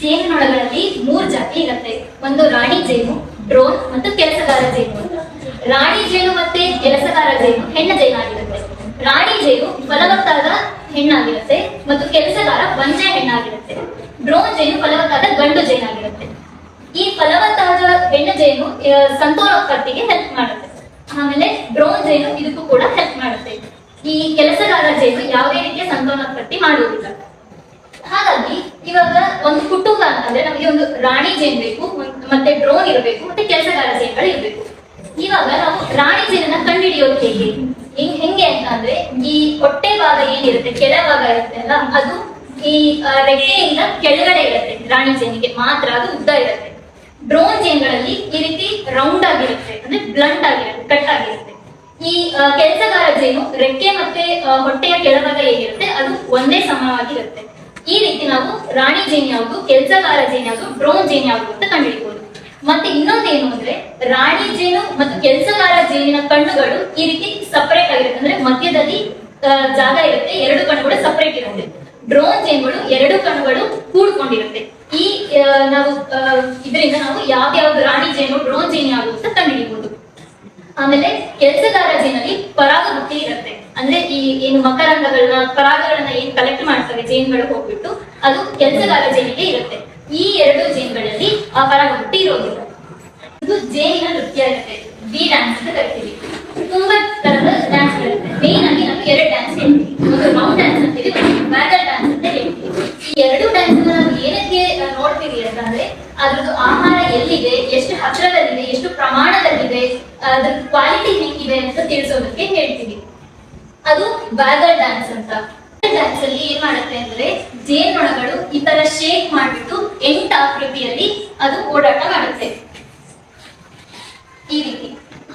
ಜೇನುನೊಣಗಳಲ್ಲಿ ಮೂರು ಜಾತಿ ಇರುತ್ತೆ. ಒಂದು ರಾಣಿ ಜೇನು, ಡ್ರೋನ್ ಮತ್ತು ಕೆಲಸಗಾರ ಜೇನು. ರಾಣಿ ಜೇನು ಮತ್ತೆ ಕೆಲಸಗಾರ ಜೇನು ಹೆಣ್ಣು ಜೇನಾಗಿರುತ್ತೆ ರಾಣಿ ಜೇನು ಫಲವತ್ತಾದ ಹೆಣ್ಣಾಗಿರುತ್ತೆ ಮತ್ತು ಕೆಲಸಗಾರ ಬಂಜೆ ಹೆಣ್ಣಾಗಿರುತ್ತೆ. ಡ್ರೋನ್ ಜೇನು ಫಲವತ್ತಾದ ಗಂಡು ಜೇನಾಗಿರುತ್ತೆ ಈ ಫಲವತ್ತಾದ ಹೆಣ್ಣು ಜೇನು ಸಂತಾನೋತ್ಪತ್ತಿಗೆ ಹೆಲ್ಪ್ ಮಾಡುತ್ತೆ. ಆಮೇಲೆ ಡ್ರೋನ್ ಜೇನು ಇದಕ್ಕೂ ಕೂಡ ಹೆಲ್ಪ್ ಮಾಡುತ್ತೆ. ಈ ಕೆಲಸಗಾರ ಜೇನು ಯಾವುದೇ ರೀತಿಯ ಸಂತಾನೋತ್ಪತ್ತಿ ಮಾಡುವುದಿಲ್ಲ. ಹಾಗಾಗಿ ಇವಾಗ ಒಂದು ಕುಟುಂಬ ಅಂತಂದ್ರೆ ನಮಗೆ ಒಂದು ರಾಣಿ ಜೇನ್ ಬೇಕು ಮತ್ತೆ ಡ್ರೋನ್ ಇರಬೇಕು, ಮತ್ತೆ ಕೆಲಸಗಾರ ಜೇನ್ಗಳು ಇರಬೇಕು. ಇವಾಗ ನಾವು ರಾಣಿ ಜೇನನ್ನ ಕಂಡುಹಿಡಿಯೋದು ಹೇಗೆ? ಹೆಂಗ್- ಹೆಂಗೆ ಅಂತಂದ್ರೆ ಈ ಹೊಟ್ಟೆ ಭಾಗ ಏನಿರುತ್ತೆ, ಕೆಳ ಭಾಗ ಇರುತ್ತೆ ಅಲ್ಲ, ಅದು ಈ ರೆಕ್ಕೆಯಿಂದ ಕೆಳಗಡೆ ಇರುತ್ತೆ, ರಾಣಿ ಜೇನಿಗೆ ಮಾತ್ರ ಅದು ಉದ್ದ ಇರುತ್ತೆ. ಡ್ರೋನ್ ಜೇನ್ಗಳಲ್ಲಿ ಈ ರೀತಿ ರೌಂಡ್ ಆಗಿರುತ್ತೆ, ಅಂದ್ರೆ ಬ್ಲಂಟ್ ಆಗಿರುತ್ತೆ, ಕಟ್ ಆಗಿರುತ್ತೆ. ಈ ಕೆಲಸಗಾರ ಜೇನು ರೆಕ್ಕೆ ಮತ್ತೆ ಹೊಟ್ಟೆಯ ಕೆಳಭಾಗ ಹೇಗಿರುತ್ತೆ, ಅದು ಒಂದೇ ಸಮವಾಗಿರುತ್ತೆ. ಈ ರೀತಿ ನಾವು ರಾಣಿ ಜೇನು ಯಾವುದು ಕೆಲಸಗಾರ ಜೇನು ಯಾವುದು ಡ್ರೋನ್ ಜೇನು ಯಾವುದು ಅಂತ ಕಂಡುಹಿಡಿಬಹುದು ಮತ್ತೆ ಇನ್ನೊಂದೇನು ಅಂದ್ರೆ ರಾಣಿ ಜೇನು ಮತ್ತು ಕೆಲಸಗಾರ ಜೇನಿನ ಕಣ್ಣುಗಳು ಈ ರೀತಿ ಸಪರೇಟ್ ಆಗಿರುತ್ತೆ. ಅಂದ್ರೆ ಮಧ್ಯದಲ್ಲಿ ಜಾಗ ಇರುತ್ತೆ, ಎರಡು ಕಣ್ಣುಗಳು ಸಪರೇಟ್ ಇರುತ್ತೆ. ಡ್ರೋನ್ ಜೇನುಗಳು ಎರಡು ಕಣ್ಣುಗಳು ಕೂಡ್ಕೊಂಡಿರುತ್ತೆ. ಈ ನಾವು ಇದರಿಂದ ನಾವು ಯಾವ್ದಾವ್ದು ರಾಣಿ ಜೇನು ಡ್ರೋನ್ ಜೇನು ಯಾವುದು ಅಂತ ಕಂಡುಹಿಡಿಬಹುದು ಆಮೇಲೆ ಕೆಲಸಗಾರ ಜೇನಲ್ಲಿ ಪರಾಗ ಬುತ್ತಿ ಇರುತ್ತೆ. ಅಂದ್ರೆ ಈ ಏನು ಮಕರಂದಗಳನ್ನ, ಪರಾಗಗಳನ್ನ ಏನ್ ಕಲೆಕ್ಟ್ ಮಾಡ್ತವೆ ಜೇನ್ಗಳು ಹೋಗ್ಬಿಟ್ಟು, ಅದು ಕೆಲಸಗಾರ ಜೇನಿಗೆ ಇರುತ್ತೆ. ಈ ಎರಡು ಜೇನ್ಗಳಲ್ಲಿ ಆ ಪರಾಗ ಹುಟ್ಟಿ ಇರೋದಿಲ್ಲ. ಇದು ಜೇನಿನ ನೃತ್ಯ ಇರುತ್ತೆ. ಬಿ ಡ್ಯಾನ್ಸ್ ಅಂತ ಕರಿತೀವಿ. ತುಂಬಾ ತರದ ಡ್ಯಾನ್ಸ್ ಇರುತ್ತೆ ಮೇನ್ ಆಗಿ ನಾವು ಎರಡು ಡ್ಯಾನ್ಸ್ ಹೇಳ್ತೀವಿ ಒಂದು ಮೌಂಟ್ ಡ್ಯಾನ್ಸ್ ಅಂತೀವಿ ಬ್ಯಾಟಲ್ ಡ್ಯಾನ್ಸ್ ಅಂತ ಹೇಳ್ತೀವಿ. ಈ ಎರಡು ಡ್ಯಾನ್ಸ್ ನಾವು ಏನಕ್ಕೆ ನೋಡ್ತೀವಿ ಅಂತಂದ್ರೆ ಅದ್ರದ್ದು ಆಹಾರ ಎಲ್ಲಿದೆ, ಎಷ್ಟು ಹತ್ತಿರದಲ್ಲಿದೆ ಎಷ್ಟು ಪ್ರಮಾಣದಲ್ಲಿದೆ, ಅದ್ರ ಕ್ವಾಲಿಟಿ ಹೆಂಗಿದೆ ಅಂತ ತಿಳಿಸೋದಕ್ಕೆ ಹೇಳ್ತೀವಿ. ಅದು ಬ್ಯಾಗಲ್ ಡ್ಯಾನ್ಸ್ ಅಂತ. ಡ್ಯಾನ್ಸ್ ಅಲ್ಲಿ ಏನ್ ಮಾಡುತ್ತೆ ಅಂದ್ರೆ ಜೇನೊಳಗಳು ಈ ತರ ಶೇಕ್ ಮಾಡ್ಬಿಟ್ಟು ಎಂಟು ಆಕೃತಿಯಲ್ಲಿ ಅದು ಓಡಾಟ ಮಾಡುತ್ತೆ. ಈ ರೀತಿ.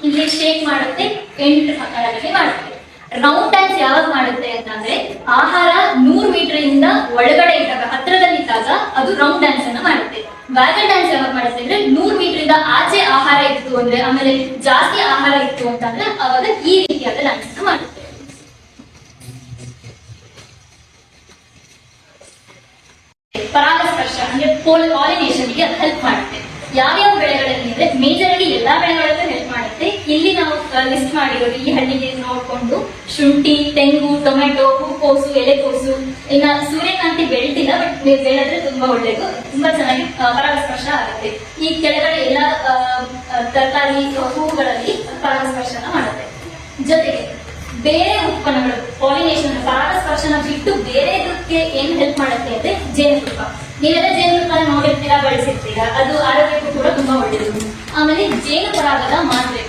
ಇಲ್ಲಿ ಶೇಕ್ ಮಾಡುತ್ತೆ, ಎಂಟು ಮಕ್ಕಳಲ್ಲಿ ಮಾಡುತ್ತೆ. ರೌಂಡ್ ಡ್ಯಾನ್ಸ್ ಯಾವಾಗ ಮಾಡುತ್ತೆ ಅಂತಂದ್ರೆ ಆಹಾರ ನೂರು ಮೀಟರ್ ಇಂದ ಒಳಗಡೆ ಇದ್ದಾಗ ಹತ್ರದಲ್ಲಿದ್ದಾಗ ಅದು ರೌಂಡ್ ಡ್ಯಾನ್ಸ್ ಅನ್ನ ಮಾಡುತ್ತೆ. ಬ್ಯಾಗಲ್ ಡ್ಯಾನ್ಸ್ ಯಾವಾಗ ಮಾಡುತ್ತೆ ಅಂದ್ರೆ ನೂರು ಮೀಟರ್ ಇಂದ ಆಚೆ ಆಹಾರ ಇತ್ತು ಅಂದ್ರೆ ಆಮೇಲೆ ಜಾಸ್ತಿ ಆಹಾರ ಇತ್ತು ಅಂತಂದ್ರೆ ಅವಾಗ ಈ ರೀತಿಯಾದ ಡ್ಯಾನ್ಸ್ ಮಾಡುತ್ತೆ. ಪರಾಗಸ್ಪರ್ಶ ಅಂದ್ರೆ ಪೋಲ್ ಪಾಲಿನೇಷನ್ಗೆ ಹೆಲ್ಪ್ ಮಾಡುತ್ತೆ. ಯಾವ್ಯಾವ ಬೆಳೆಗಳಲ್ಲಿ ಅಂದ್ರೆ ಮೇಜರ್ ಆಗಿ ಎಲ್ಲಾ ಬೆಳೆಗಳಲ್ಲೂ ಹೆಲ್ಪ್ ಮಾಡುತ್ತೆ. ಇಲ್ಲಿ ನಾವು ಲಿಸ್ಟ್ ಮಾಡಿರೋದು ಈ ಹಳ್ಳಿಗೆ ನೋಡ್ಕೊಂಡು, ಶುಂಠಿ, ತೆಂಗು, ಟೊಮೆಟೊ, ಹೂಕೋಸು, ಎಲೆಕೋಸು. ಇನ್ನ ಸೂರ್ಯಕಾಂತಿ ಬೆಳ್ತಿಲ್ಲ ಬಟ್ ನೀವು ಬೆಳೆದ್ರೆ ತುಂಬಾ ಒಳ್ಳೇದು, ತುಂಬಾ ಚೆನ್ನಾಗಿ ಪರಾಗಸ್ಪರ್ಶ ಆಗುತ್ತೆ. ಈ ಕೆಳಗಡೆ ಎಲ್ಲ ತರಕಾರಿ, ಹೂವುಗಳಲ್ಲಿ ಪರಾಗಸ್ಪರ್ಶನ ಮಾಡುತ್ತೆ. ಜೊತೆಗೆ, ಬೇರೆ ಉತ್ಪನ್ನಗಳು, ಪಾಲಿನೇಷನ್, ಪರಾಗಸ್ಪರ್ಶನ ಬಿಟ್ಟು ಬೇರೆದಕ್ಕೆ ಏನ್ ಹೆಲ್ಪ್ ಮಾಡುತ್ತೆ ಅಂದ್ರೆ ಜೇನುತುಪ್ಪ. ನೀವೆಲ್ಲ ಜೇನುತುಪ್ಪ ನೋಡಿರ್ತೀರಾ ಬಳಸಿರ್ತೀರಾ? ಅದು ಆರೋಗ್ಯಕ್ಕೂ ಕೂಡ ತುಂಬಾ ಒಳ್ಳೆಯದು. ಆಮೇಲೆ ಜೇನು ಪರಾಗದ ಮಾತ್ರೆ.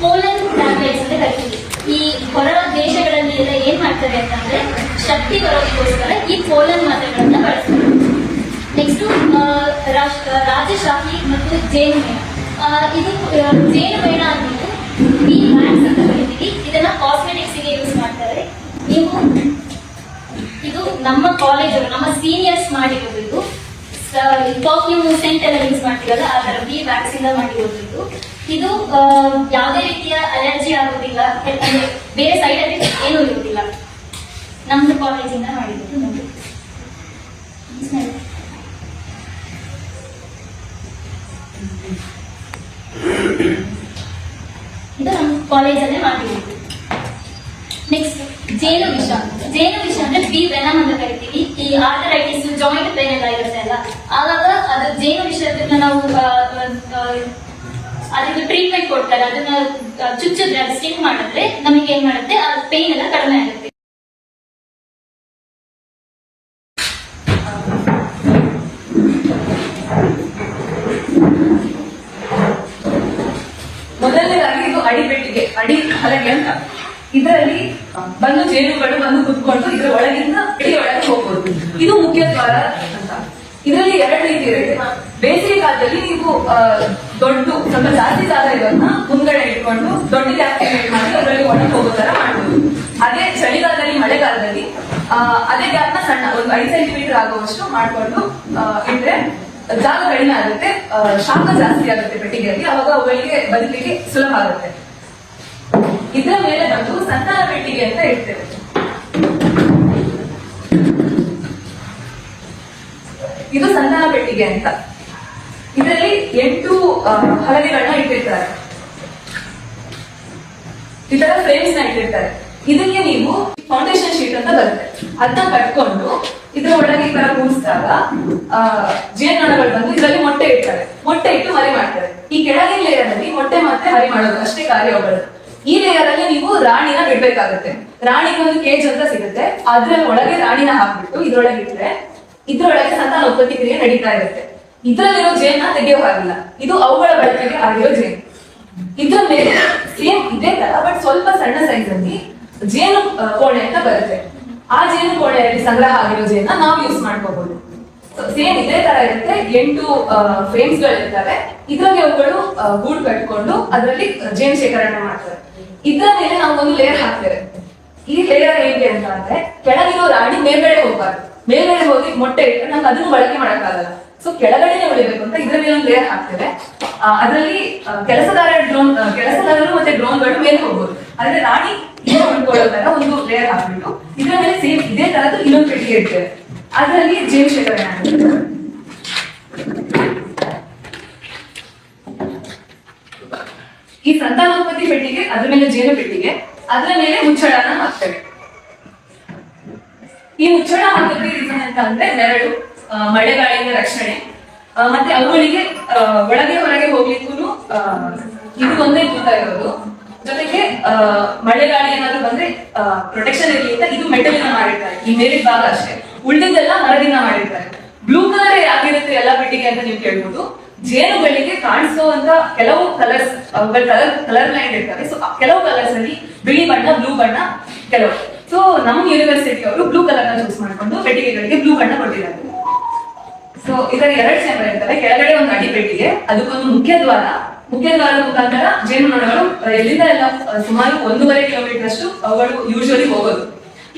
ಪೋಲನ್ ಟ್ಯಾಬ್ಲೆಟ್ಸ್ ಅಂತ ಕರಿತೀವಿ. ಈ ಹೊರ ದೇಶಗಳಲ್ಲಿ ಎಲ್ಲ ಏನ್ ಮಾಡ್ತಾರೆ ಅಂತಂದ್ರೆ ಶಕ್ತಿ ಬರೋದಕ್ಕೋಸ್ಕರ ಈ ಪೋಲನ್ ಮಾತ್ರೆಗಳನ್ನ ಬಳಸ್ತಾರೆ. ನೆಕ್ಸ್ಟ್ ರಾಜಶಾಹಿ ಮತ್ತು ಜೇನು ಇದು ಜೇನು ಮೇಣ ಅಂದ್ಬಿಟ್ಟು ಈ ಮ್ಯಾಕ್ಸ್ ಅಂತ ಕರಿತೀವಿ. ಇದನ್ನ ಕಾಸ್ಮೆಟಿಕ್ಸ್ಗೆ ಯೂಸ್ ಮಾಡ್ತಾರೆ. ನೀವು ಇದು ನಮ್ಮ ಕಾಲೇಜ್ ನಮ್ಮ ಸೀನಿಯರ್ಸ್ ಮಾಡಿರೋದು ಇದು ಪರ್ಫ್ಯೂಮ್ ಸೆಂಟ್ ಎಲ್ಲ ಯೂಸ್ ಮಾಡ್ತೀವಲ್ಲ ಆ ತರ ಬಿ ವ್ಯಾಕ್ಸಿನ್ ಮಾಡಿರೋದು ಇದು ಇದು ಯಾವುದೇ ರೀತಿಯ ಅಲರ್ಜಿ ಆಗೋದಿಲ್ಲ ಬೇರೆ ಸೈಡ್ ಎಫೆಕ್ಟ್ ಏನೂ ಇರೋದಿಲ್ಲ. ನಮ್ದು ಕಾಲೇಜಿಂದ ಮಾಡಿರೋದು ನೋಡಿ ಇದು ನಮ್ಮ ಕಾಲೇಜಲ್ಲೇ ಮಾಡಿರೋದು. ನೆಕ್ಸ್ಟ್ ಜೇನು ವಿಷ ಜೇನು ವಿಷ ಅಂದ್ರೆ ಬಿ ವೆನಮ್ ಅಂತ ಕರಿತೀವಿ. ಈ ಆರ್ಥರೈಟಿಸ್ ಜಾಯಿಂಟ್ ಪೇನ್ ಎಲ್ಲ ಇರುತ್ತೆ ಅಲ್ಲ ಆವಾಗ ಅದು ಜೇನು ವಿಷಯದನ್ನ ನಾವು ಅದಕ್ಕೆ ಟ್ರೀಟ್ಮೆಂಟ್ ಕೊಡ್ತಾರೆ. ಅದನ್ನ ಚುಚ್ಚಿದ್ರೆ, ಅದು ಮಾಡಿದ್ರೆ ನಮಗೆ ಏನ್ ಮಾಡುತ್ತೆ? ಆ ಪೇನ್ ಎಲ್ಲ ಕಡಿಮೆ ಆಗುತ್ತೆ ಮೊದಲನೇದಾಗಿ ಇದು ಅಡಿಪೆಟ್ಟಿಗೆ ಅಡಿ ಹಲಗೆ ಅಂತ ಇದರಲ್ಲಿ ಬಂದು ಜೇನುಗಳು ಬಂದು ಕುತ್ಕೊಂಡು ಇದ್ರ ಒಳಗಿಂದ ಒಳಗೆ ಹೋಗ್ಬೋದು. ಇದು ಮುಖ್ಯ ದ್ವಾರ ಅಂತ. ಇದರಲ್ಲಿ ಎರಡು ರೀತಿ ಇರುತ್ತೆ. ಬೇಸಿಗೆ ಕಾಲದಲ್ಲಿ ನೀವು ದೊಡ್ಡ, ಸ್ವಲ್ಪ ಜಾಸ್ತಿ ಜಾಗ ಇರೋದನ್ನ ಮುಂದ್ಗಡೆ ಇಟ್ಕೊಂಡು ದೊಡ್ಡ ಜಾಸ್ತಿ ಮಾಡಿ ಅದರಲ್ಲಿ ಒಳಗೆ ಹೋಗೋ ತರ ಮಾಡ್ಬೋದು. ಅದೇ ಚಳಿಗಾಲದಲ್ಲಿ, ಮಳೆಗಾಲದಲ್ಲಿ ಅದೇ ಗ್ಯಾಪ್ನ ಸಣ್ಣ, ಒಂದು ಐದು ಸೆಂಟಿಮೀಟರ್ ಆಗುವಷ್ಟು ಮಾಡ್ಕೊಂಡು ಇಟ್ರೆ ಜಾಗ ಕಡಿಮೆ ಆಗುತ್ತೆ ಶಾಖ ಜಾಸ್ತಿ ಆಗುತ್ತೆ ಪೆಟ್ಟಿಗೆಯಲ್ಲಿ, ಅವಾಗ ಅವುಗಳಿಗೆ ಬದುಕಲಿಕ್ಕೆ ಸುಲಭ ಆಗುತ್ತೆ. ಇದರ ಮೇಲೆ ಬಂದು ಸಂತಾನ ಪೆಟ್ಟಿಗೆ ಅಂತ ಇಡ್ತೇವೆ ಇದು ಸಂತಾನ ಪೆಟ್ಟಿಗೆ ಅಂತ. ಇದರಲ್ಲಿ ಎಂಟು ಹಳದಿಗಳನ್ನ ಇಟ್ಟಿರ್ತಾರೆ. ಈ ತರ ಫ್ರೇಮ್ಸ್ನ ಇಟ್ಟಿರ್ತಾರೆ. ಇದಕ್ಕೆ ನೀವು ಫೌಂಡೇಶನ್ ಶೀಟ್ ಅಂತ ಬರುತ್ತೆ. ಅದನ್ನ ಕಟ್ಕೊಂಡು ಇದ್ರ ಒಳಗೆ ಈ ತರ ಕೂರಿಸಿದಾಗ, ಆ, ಜೇನುನೊಣಗಳು ಬಂದು ಇದರಲ್ಲಿ ಮೊಟ್ಟೆ ಇಡ್ತಾರೆ. ಮೊಟ್ಟೆ ಇಟ್ಟು ಮರಿ ಮಾಡ್ತಾರೆ. ಈ ಕೆಳಗಿನ ಲೇಯರ್ ಅಲ್ಲಿ ಮೊಟ್ಟೆ ಮತ್ತೆ ಹರಿ ಮಾಡೋದು. ಅಷ್ಟೇ ಕಾರ್ಯ ಅವುಗಳು ಈ ಲೇಯರ್ ಅಲ್ಲಿ ನೀವು ರಾಣಿನ ಬಿಡ್ಬೇಕಾಗುತ್ತೆ. ರಾಣಿಗೆ ಒಂದು ಕೇಜ್ ಅಂತ ಸಿಗುತ್ತೆ. ಅದ್ರ ಒಳಗೆ ರಾಣಿನ ಹಾಕ್ಬಿಟ್ಟು ಇದ್ರೊಳಗೆ ಇಟ್ಟರೆ ಇದ್ರೊಳಗೆ ಸಂತಾನೋತ್ಪತ್ತಿ ಕ್ರಿಯೆ ನಡೀತಾ ಇರುತ್ತೆ. ಇದ್ರಲ್ಲಿರೋ ಜೇನ್ನ ತೆಗೆಯೋ ಹಾಗಿಲ್ಲ. ಇದು ಅವುಗಳ ಬಳಕೆಗೆ ಆಗಿರೋ ಜೇನು. ಇದ್ರ ಮೇಲೆ ಸೇಮ್ ಇದೇ ತರ ಬಟ್ ಸ್ವಲ್ಪ ಸಣ್ಣ ಸೈಜ್ ಅಲ್ಲಿ ಜೇನು ಕೋಣೆ ಅಂತ ಬರುತ್ತೆ. ಆ ಜೇನು ಕೋಣೆಯಲ್ಲಿ ಸಂಗ್ರಹ ಆಗಿರೋ ಜೇನ ನಾವು ಯೂಸ್ ಮಾಡ್ಕೋಬಹುದು ಸೇಮ್ ಇದೇ ತರ ಇರುತ್ತೆ. ಎಂಟು ಫ್ರೇಮ್ಸ್ಗಳು ಇರ್ತವೆ ಇದ್ರಲ್ಲಿ ಅವುಗಳು ಗೂಡು ಕಟ್ಕೊಂಡು ಅದರಲ್ಲಿ ಜೇನು ಶೇಖರಣೆ ಮಾಡ್ತಾರೆ. ಇದ್ರ ಮೇಲೆ ನಾವು ಒಂದು ಲೇಯರ್ ಹಾಕ್ತೇವೆ. ಈ ಲೇಯರ್ ಹೇಗೆ ಅಂತ ಅಂದ್ರೆ ಕೆಳಗಿರೋ ರಾಣಿ ಮೇಲ್ಗಡೆ ಹೋಗ್ಬಾರ್ದು. ಮೇಲ್ಗಡೆ ಹೋಗಿ ಮೊಟ್ಟೆ ಇಟ್ಟರೆ ನಮ್ಗೆ ಅದನ್ನು ಬಳಕೆ ಮಾಡೋಕ್ಕಾಗಲ್ಲ. ಸೊ ಕೆಳಗಡೆನೆ ಉಳಿಬೇಕು ಅಂತ ಇದ್ರ ಮೇಲೆ ಒಂದು ಲೇಯರ್ ಹಾಕ್ತೇವೆ. ಅದರಲ್ಲಿ ಆ, ಕೆಲಸಗಾರ ಡ್ರೋನ್ ಕೆಲಸಗಾರರು ಮತ್ತೆ ಡ್ರೋನ್ಗಳು ಮೇಲೆ ಹೋಗ್ಬೋದು. ಆದ್ರೆ ರಾಣಿ ಉಳ್ಕೊಳ್ಳೋ ತರ ಒಂದು ಲೇಯರ್ ಹಾಕ್ಬಿಟ್ಟು ಇದ್ರ ಮೇಲೆ ಸೇಮ್ ಇದೇ ತರದ್ದು ಇನ್ನೊಂದು ಪೆಟ್ಟಿಗೆ ಇರ್ತೇವೆ ಅದರಲ್ಲಿ ಜೀವ ಶೇಖರಣೆ ಈ ಸಂತಾನೋತ್ಪತ್ತಿ ಪೆಟ್ಟಿಗೆ, ಅದ್ರ ಮೇಲೆ ಜೇನು ಪೆಟ್ಟಿಗೆ, ಅದರ ಮೇಲೆ ಮುಚ್ಚಳನ ಹಾಕ್ತೇವೆ. ಈ ಮುಚ್ಚಳ ಹಾಕೋದಕ್ಕೆ ರೀಸನ್ ಅಂತ ಅಂದ್ರೆ ನೆರಳು ಮಳೆಗಾಳಿಯಿಂದ ರಕ್ಷಣೆ ಮತ್ತೆ ಅವುಗಳಿಗೆ ಒಳಗೆ ಹೊರಗೆ ಹೋಗ್ಲಿಕ್ಕೂ ಇದು ಒಂದೇ ದೂತ ಇರೋದು. ಜೊತೆಗೆ ಮಳೆ ಮಳೆಗಾಳಿ ಏನಾದ್ರು ಬಂದ್ರೆ ಪ್ರೊಟೆಕ್ಷನ್ ಇರಲಿ ಅಂತ ಇದು ಮೆಟಲಿನ ಮಾಡಿರ್ತಾರೆ. ಈ ಮೇಲಿನ ಭಾಗ ಅಷ್ಟೇ. ಉಳಿದಿದ್ದೆಲ್ಲ ಮರದಿಂದ ಮಾಡಿರ್ತಾರೆ. ಬ್ಲೂ ಕಲರ್ ಆಗಿರುತ್ತೆ ಎಲ್ಲ ಪೆಟ್ಟಿಗೆ ಅಂತ ನೀವು ಕೇಳ್ಬೋದು. ಜೇನುಗಳಿಗೆ ಕಾಣಿಸುವಂತ ಕೆಲವು ಕಲರ್ಸ್ ಅವುಗಳ ಕಲರ್ ಕಲರ್ ಲೈನ್ ಇರ್ತವೆ ಸೊ ಕೆಲವು ಕಲರ್ಸ್ ಅಲ್ಲಿ ಬಿಳಿ ಬಣ್ಣ ಬ್ಲೂ ಬಣ್ಣ ಕೆಲವು. ಸೊ ನಮ್ಮ ಯೂನಿವರ್ಸಿಟಿ ಅವರು ಬ್ಲೂ ಕಲರ್ನ ಚೂಸ್ ಮಾಡ್ಕೊಂಡು ಪೆಟ್ಟಿಗೆಗಳಿಗೆ ಬ್ಲೂ ಬಣ್ಣ ಕೊಟ್ಟಿದ್ದಾರೆ. ಸೊ ಇದರ ಎರಡು ಚೇಂಬರ್ ಇರ್ತವೆ. ಕೆಳಗಡೆ ಒಂದು ಅಡಿ ಪೆಟ್ಟಿಗೆ ಅದಕ್ಕೊಂದು ಮುಖ್ಯ ದ್ವಾರ. ಮುಖ್ಯ ದ್ವಾರದ ಮುಖಾಂತರ ಜೇನುನೊಣಗಳು ಎಲ್ಲಿಂದ ಎಲ್ಲ ಸುಮಾರು ಒಂದೂವರೆ ಕಿಲೋಮೀಟರ್ ಅಷ್ಟು ಅವುಗಳು ಯೂಶುವಲಿ ಹೋಗೋದು.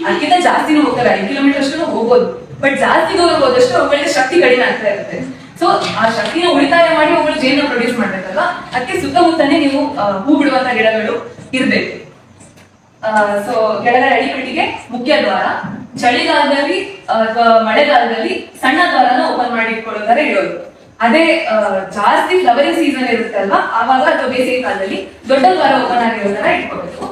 ಅದಕ್ಕಿಂತ ಜಾಸ್ತಿನೂ ಹೋಗ್ತಾರೆ ಐದು ಕಿಲೋಮೀಟರ್ ಅಷ್ಟು ಹೋಗೋದು ಬಟ್ ಜಾಸ್ತಿ ದೂರ ಹೋದಷ್ಟು ಅವುಗಳಿಗೆ ಶಕ್ತಿ ಕಡಿಮೆ ಆಗ್ತಾ ಇರುತ್ತೆ. ಸೊ ಆ ಶಕ್ತಿನ ಉಳಿತಾಯ ಮಾಡಿ ಅವುಗಳು ಜೇನು ಪ್ರೊಡ್ಯೂಸ್ ಮಾಡ್ಬೇಕಲ್ವಾ? ಅದಕ್ಕೆ ಸುತ್ತಮುತ್ತನೇ ನೀವು ಹೂ ಬಿಡುವಂತ ಗಿಡಗಳು ಇರ್ಬೇಕು. ಸೊ ಕೆಳಗಡೆ ಅಡಿಪಟ್ಟಿಗೆ ಮುಖ್ಯ ದ್ವಾರ. ಚಳಿಗಾಲದಲ್ಲಿ ಅಥವಾ ಮಳೆಗಾಲದಲ್ಲಿ ಸಣ್ಣ ದ್ವಾರನ ಓಪನ್ ಮಾಡಿ ಇಟ್ಕೊಳ್ಳೋ ಇರೋದು ಅದೇ ಜಾಸ್ತಿ ಫ್ಲವರಿಂಗ್ ಸೀಸನ್ ಇರುತ್ತೆ ಅಲ್ವಾ ಆವಾಗ ಅಥವಾ ಬೇಸಿಗೆ ಕಾಲದಲ್ಲಿ ದೊಡ್ಡ ದ್ವಾರ ಓಪನ್ ಆಗಿರೋ ತರ ಇಟ್ಕೋಬೇಕು.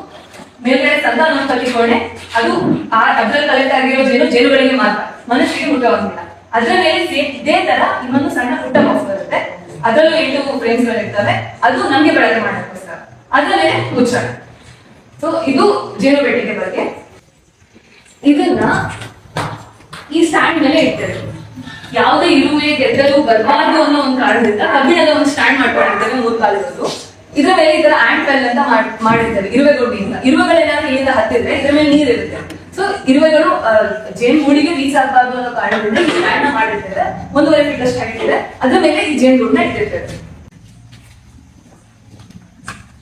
ಮೇಲ್ಗಡೆ ಸಂತಾನೋತ್ಪತ್ತಿ ಕೋಣೆ ಅದು ಆ ಅದ್ರಲ್ಲಿ ಕಲೆಕ್ಟ್ ಆಗಿರೋ ಜೇನು, ಜೇನುಗಳಿಗೆ ಮಾತ್ರ. ಮನುಷ್ಯರಿಗೆ ಮುಟ್ಟುವಂಗಿಲ್ಲ ಅದ್ರ ಮೇಲೆ ಸೇಮ್ ಇದೇ ತರ ಇನ್ನೊಂದು ಸಣ್ಣ ಪುಟ್ಟ ಬಾಕ್ಸ್ ಬರುತ್ತೆ. ಅದರಲ್ಲೂ ಎಂಟು ಫ್ರೇಮ್ಸ್ಗಳು ಇರ್ತವೆ ಅದು ನಮ್ಗೆ ಬಳಕೆ ಮಾಡೋಕ್ಕೋಸ್ಕರ. ಅದ್ರ ಮೇಲೆ ಮುಚ್ಚಣ. ಸೊ ಇದು ಜೇನು ಬೆಟ್ಟಿಗೆ ಬಗ್ಗೆ. ಇದನ್ನ ಈ ಸ್ಟ್ಯಾಂಡ್ ಮೇಲೆ ಇಡ್ತೇವೆ ಯಾವುದೇ ಇರುವೆ, ಗೆದ್ದಲು, ಬರಬಾರ್ದು ಅನ್ನೋ ಒಂದು ಕಾರಣದಿಂದ ಕಬ್ಬಿಣದ ಒಂದು ಸ್ಟ್ಯಾಂಡ್ ಮಾಡ್ಕೊಂಡಿರ್ತೇವೆ ಮೂರು ಕಾಲದ್ದು ಇದ್ರ ಮೇಲೆ ಈ ತರ ಆಂಟ್ ವೆಲ್ ಅಂತ ಮಾಡ್- ಮಾಡಿರ್ತೇವೆ. ಇರುವೆ ಗುಂಡಿಯಿಂದ ಇರುವೆಗಳೆಲ್ಲಾದ್ರೂ ಇಲ್ಲಿಂದ ಹತ್ತಿದ್ರೆ ಇದ್ರ ಮೇಲೆ ನೀರ್ ಇರುತ್ತೆ ಸೊ ಇರುವೆಗಳು ಜೇನು ಗೂಡಿಗೆ ರೀಚ್ ಆಗಬಾರ್ದು ಅನ್ನೋ ಕಾರಣದಿಂದ ಈ ಸ್ಟ್ಯಾಂಡ್ ಮಾಡಿರ್ತಾರೆ. ಒಂದೂವರೆ ಫೀಟ್ ಅಷ್ಟು ಅದ್ರ ಮೇಲೆ ಈ ಜೇನು ಗೂಡನ್ನ ಇಟ್ಟಿರ್ತೇವೆ